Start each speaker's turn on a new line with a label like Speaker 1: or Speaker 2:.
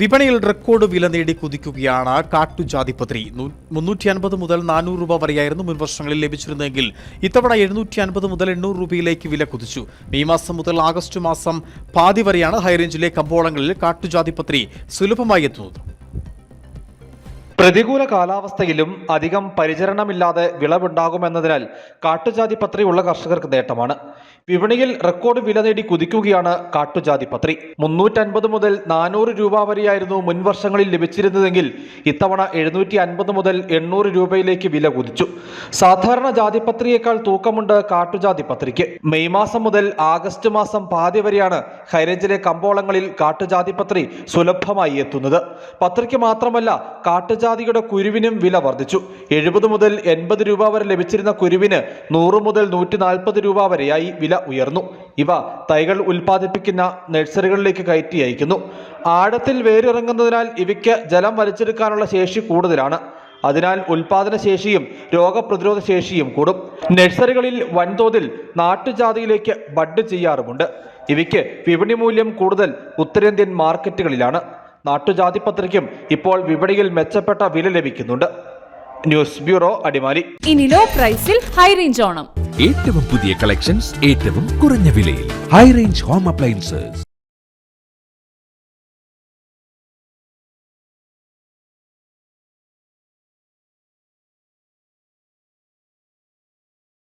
Speaker 1: വിപണിയിൽ റെക്കോർഡ് വില നേടി കുതിക്കുകയാണ് കാട്ടുജാതിപത്രി മുന്നൂറ്റി അൻപത് മുതൽ നാനൂറ് രൂപ വരെയായിരുന്നു മുൻ വർഷങ്ങളിൽ ലഭിച്ചിരുന്നതെങ്കിൽ ഇത്തവണ എഴുന്നൂറ്റി അൻപത് മുതൽ എണ്ണൂറ് രൂപയിലേക്ക് വില കുതിച്ചു. മെയ് മാസം മുതൽ ആഗസ്റ്റ് മാസം പാതി വരെയാണ് ഹൈറേഞ്ചിലെ കമ്പോളങ്ങളിൽ കാട്ടുജാതിപത്രി സുലഭമായി എത്തുന്നത്.
Speaker 2: പ്രതികൂല കാലാവസ്ഥയിലും അധികം പരിചരണമില്ലാതെ വിളവുണ്ടാകുമെന്നതിനാൽ കാട്ടുജാതി പത്രി ഉള്ള കർഷകർക്ക് നേട്ടമാണ്. വിപണിയിൽ റെക്കോർഡ് വില നേടി കുതിക്കുകയാണ് കാട്ടുജാതി പത്രി. മുന്നൂറ്റൻപത് മുതൽ നാനൂറ് രൂപ വരെയായിരുന്നു മുൻ വർഷങ്ങളിൽ ലഭിച്ചിരുന്നതെങ്കിൽ ഇത്തവണ എഴുന്നൂറ്റി അൻപത് മുതൽ എണ്ണൂറ് രൂപയിലേക്ക് വില കുതിച്ചു. സാധാരണ ജാതിപത്രിയേക്കാൾ തൂക്കമുണ്ട് കാട്ടുജാതി പത്രിക്ക്. മെയ് മാസം മുതൽ ആഗസ്റ്റ് മാസം പാതി വരെയാണ് ഹൈറേഞ്ചിലെ കമ്പോളങ്ങളിൽ കാട്ടുജാതി പത്രി സുലഭമായി എത്തുന്നത്. പത്രിക്ക് മാത്രമല്ല കാട്ടുജാതിയുടെ കുരുവിനും വില വർദ്ധിച്ചു. എഴുപത് മുതൽ എൺപത് രൂപ വരെ ലഭിച്ചിരുന്ന കുരുവിന് നൂറ് മുതൽ നൂറ്റി നാൽപ്പത് രൂപ വരെയായി വില ഉയർന്നു. ഇവ തൈകൾ ഉൽപ്പാദിപ്പിക്കുന്ന നഴ്സറികളിലേക്ക് കയറ്റി അയക്കുന്നു. ആഴത്തിൽ വേരിറങ്ങുന്നതിനാൽ ഇവയ്ക്ക് ജലം വലിച്ചെടുക്കാനുള്ള ശേഷി കൂടുതലാണ്. അതിനാൽ ഉൽപാദന ശേഷിയും രോഗപ്രതിരോധ ശേഷിയും കൂടും. നഴ്സറികളിൽ വൻതോതിൽ നാട്ടുജാതിയിലേക്ക് ബഡ് ചെയ്യാറുമുണ്ട്. ഇവയ്ക്ക് വിപണി മൂല്യം കൂടുതൽ ഉത്തരേന്ത്യൻ മാർക്കറ്റുകളിലാണ്. നാട്ടുജാതി പത്രിക്കും ഇപ്പോൾ വിപണിയിൽ മെച്ചപ്പെട്ട വില ലഭിക്കുന്നുണ്ട്. News bureau Adimali.
Speaker 3: ഇനി ലോ പ്രൈസിൽ ഹൈ റേഞ്ച് ഓണം.
Speaker 4: ഏറ്റവും പുതിയ കളക്ഷൻസ് ഏറ്റവും കുറഞ്ഞ വിലയിൽ. High range home appliances